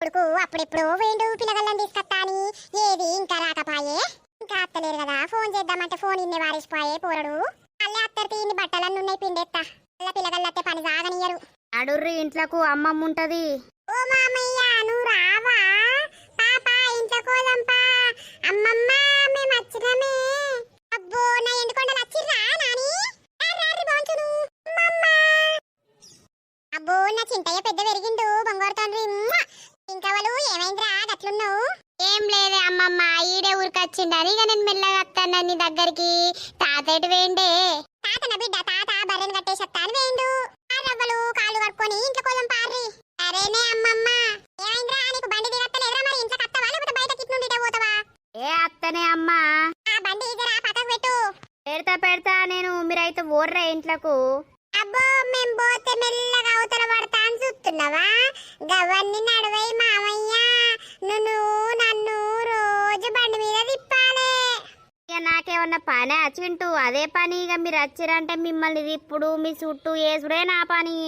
కొడుకు అప్పుడెప్పుడో వేండు పిల్లగల్లని తీసుకొస్తా అని ఏది ఇంకా రాకపాయే? ఇంకా అత్తలేరు కదా ఫోన్ చేద్దామంటే ఫోన్ ఇన్ని వారేసిపోయే పోరడు. అల్లే అత్తరు తీని బట్టలన్నీ ఉన్నాయి పిండెత్తా. అల్ల పిల్లగల్లత్తే పని సాగనియరు. అడుర్రి ఇంట్లకు అమ్మమ్మ ఉంటది. ఓ మామయ్య నువ్వు రావా? పాప ఇంట్లో కోదంపా. అమ్మమ్మ మేము వచ్చినమే అబ్బో నా ఎండుకొండలు వచ్చిర్రా నాని? అబ్బో నా చింతయ్య పెద్ద పెరిగిండు బంగారు తండ్రి ఇంకా వాళ్ళు ఏమైందిరా గట్లున్నావు ఏం లేదే అమ్మమ్మ ఊరికొచ్చిండని ఇక నేను మెల్లగా వస్తాను నీ దగ్గరికి. తాతేటి వేండే తాత నా బిడ్డ తాత బర్రెను కట్టేసత్తాను వేండు ఆ రవ్వలు కాళ్ళు కడుక్కొని ఇంట్లో కోదం పారి సరేనే అమ్మమ్మ. ఏమైందిరా? నీకు బండి దిగత్తలేదురా మరి? ఇంట్లో కత్తవా? లేకపోతే బయట కిట్ నుండి పోతావా? ఏ అత్తనే అమ్మా. ఆ బండి ఇదిరా పక్కకు పెట్టు. పెడతా పెడతా నేను మీరైతే ఓర్రే ఇంట్లకు. అబ్బో మేం పోతే మెల్లగా అవతల పడతా అని చూస్తున్నావా? గవన్ని నడవై మామయ్య నువ్వు నన్ను రోజు బండి మీద తిప్పాలే నాకేమన్నా పని చింటూ అదే పని ఇక మీరు వచ్చిరంటే మిమ్మల్ని ఇప్పుడు మీ చుట్టూ వేసుడే నా పని.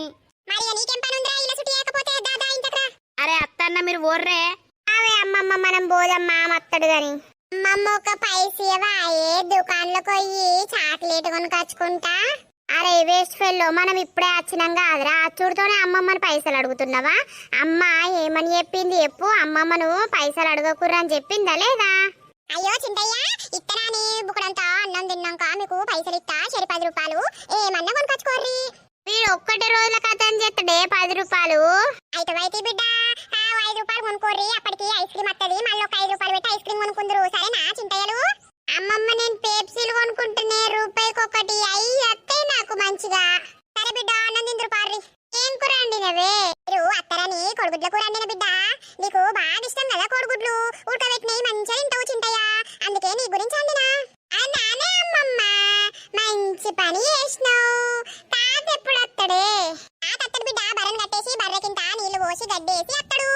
అరే అత్తన్న మీరు ఓర్రే అవే అమ్మమ్మ మనం పోదమ్మా మత్తడు గాని. అమ్మమ్మ ఒక పైసీవా ఏ దుకాణంలోకి పోయి చాక్లెట్ కొనుకొచ్చుకుంటా? అరే వేస్ట్ ఫెల్లో మనం ఇప్పుడే వచ్చినాం కాదురా. అచ్చుడితోనే అమ్మమ్మని పైసలు అడుగుతున్నావా? అమ్మ ఏమని చెప్పింది చెప్పు. అమ్మమ్మను పైసలు అడగకుర్రా అని చెప్పిందా లేదా? అయ్యో చింతయ్య బుక్కడంతా అన్నం తిన్నాక మీకు పైసలు ఇస్తా సరి పది రూపాయలు. ఏమన్నా కొనుకొచ్చుకోర్రి వీడు ఒక్కటి రోజుల కథ అని చెప్తాడే పది రూపాయలు. అయితే అయితే బిడ్డ ఆ ఐదు రూపాయలు కొనుక్కోర్రి. అప్పటికి ఐస్ క్రీమ్ వస్తుంది మళ్ళీ ఒక ఐదు రూపాయలు పెట్టి ఐస్ క్రీమ్ కొనుక్కుందరు. సరేనా చింతయ్యలు? అమ్మమ్మ నేను పేప్సీలు కొనుక్కుంటున్నా. రూపాయికి ఒకటి అయ్యి వస్తాయి నాకు మంచిగా. సరే బిడ్డ అన్నం తిందురు పార్రి. ఏం కూర అండినవే మీరు అత్తరని కొడుగుడ్ల కూర అండిన బిడ్డ. నీకు బాగా ఇష్టం కదా కోడిగుడ్లు. ఉడకబెట్టినవి మంచిగా తింటావు చింతయ్య. అందుకే నీ గురించి అండినా ఆ నానే అమ్మమ్మ మంచి పని చేసినావు. తాత ఎప్పుడు వస్తాడే తాత అత్తడు బిడ్డ బర్రెను కట్టేసి బర్రెకింత నీళ్ళు పోసి గడ్డేసి అత్తడు.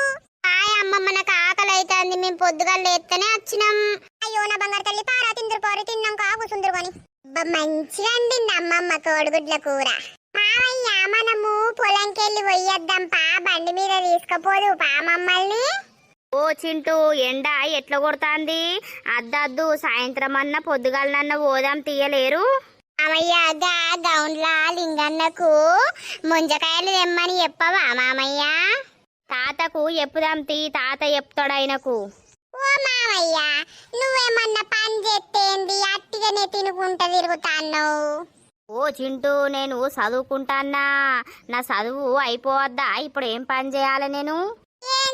హాయ్ అమ్మమ్మ నాకు ఆకలి అవుతుంది మేము పొద్దుగా లేస్తేనే వచ్చినాం. అయ్యో నా బంగారు తల్లి పారా తిందురు పోరు తిన్నాక కూసుందురు కొని మంచిగా అండింది అమ్మమ్మ కోడిగుడ్ల కూర. మావయ్య మనము పొలంకెళ్ళి పోయొద్దాం పా. బండి మీద తీసుకుపోదు పా మమ్మల్ని. ఓ చింటూ ఎండ ఎట్లా కొడుతాంది? అద్దద్దు సాయంత్రం అన్న పొద్దుగాలనన్న పోదాం తీయలేరు. మామయ్య గా గౌండ్ల లింగన్నకు ముంజకాయలు తెమ్మని చెప్పవా మామయ్య? తాతకు ఎప్పుదాం తీ తాత చెప్తాడు ఆయనకు? ఓ మామయ్య నువ్వేమన్నా పని చేస్తేంది అట్టిగానే తినుకుంటా తిరుగుతాను ఓ చింటూ నేను చదువుకుంటానా నా చదువు అయిపోవద్దా? ఇప్పుడు ఏం పని చేయాలి నేను? ఏం